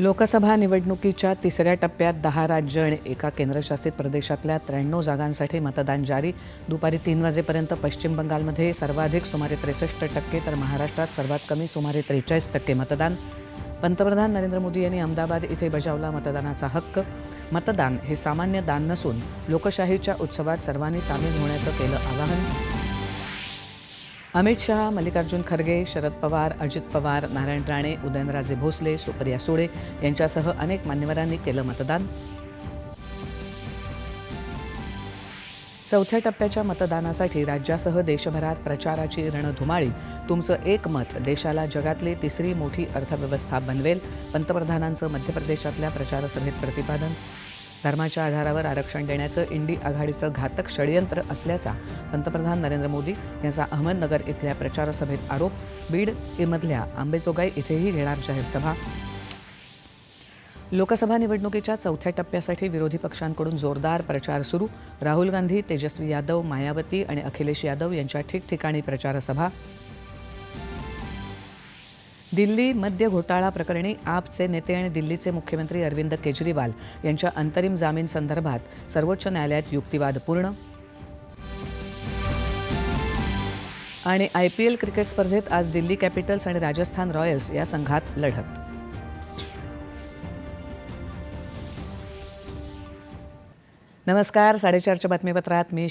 लोकसभा निवडणुकीच्या तिसऱ्या टप्प्यात दहा राज्य आणि एका केंद्रशासित प्रदेशातल्या त्र्याण्णव जागांसाठी मतदान जारी. दुपारी तीन वाजेपर्यंत पश्चिम बंगालमध्ये सर्वाधिक सुमारे त्रेसष्ट टक्के तर महाराष्ट्रात सर्वात कमी सुमारे त्रेचाळीस टक्के मतदान. पंतप्रधान नरेंद्र मोदी यांनी अहमदाबाद इथे बजावला मतदानाचा हक्क. मतदान हे सामान्य दान नसून लोकशाहीच्या उत्सवात सर्वांनी सामील होण्याचं केलं आवाहन. अमित शहा मल्लिकार्जुन खरगे शरद पवार अजित पवार नारायण राणे उदयनराजे भोसले सुप्रिया सुळे यांच्यासह अनेक मान्यवरांनी केलं मतदान. चौथ्या टप्प्याच्या मतदानासाठी राज्यासह देशभरात प्रचाराची रणधुमाळी. तुमचं एक मत देशाला जगातली तिसरी मोठी अर्थव्यवस्था बनवेल. पंतप्रधानांचं मध्य प्रदेशातल्या प्रचारसभेत प्रतिपादन. धर्माच्या आधारावर आरक्षण देण्याचं इंडी आघाडीचं घातक षडयंत्र असल्याचा पंतप्रधान नरेंद्र मोदी यांचा अहमदनगर इथल्या प्रचारसभेत आरोप बीड मधल्या आंबेजोगाई इथेही घेणार जाहीर सभा. लोकसभा निवडणुकीच्या चौथ्या टप्प्यासाठी विरोधी पक्षांकडून जोरदार प्रचार सुरू. राहुल गांधी तेजस्वी यादव मायावती आणि अखिलेश यादव यांच्या ठिकठिकाणी प्रचारसभा. दिल्ली मद्य घोटाळा प्रकरणी आपचे नेते आणि दिल्लीचे मुख्यमंत्री अरविंद केजरीवाल यांच्या अंतरिम जामीन संदर्भात सर्वोच्च न्यायालयात युक्तिवाद पूर्ण. आणि आय पी एल क्रिकेट स्पर्धेत आज दिल्ली कॅपिटल्स आणि राजस्थान रॉयल्स या संघात लढत. नमस्कार साडेचारच्या बातमीपत्रात मी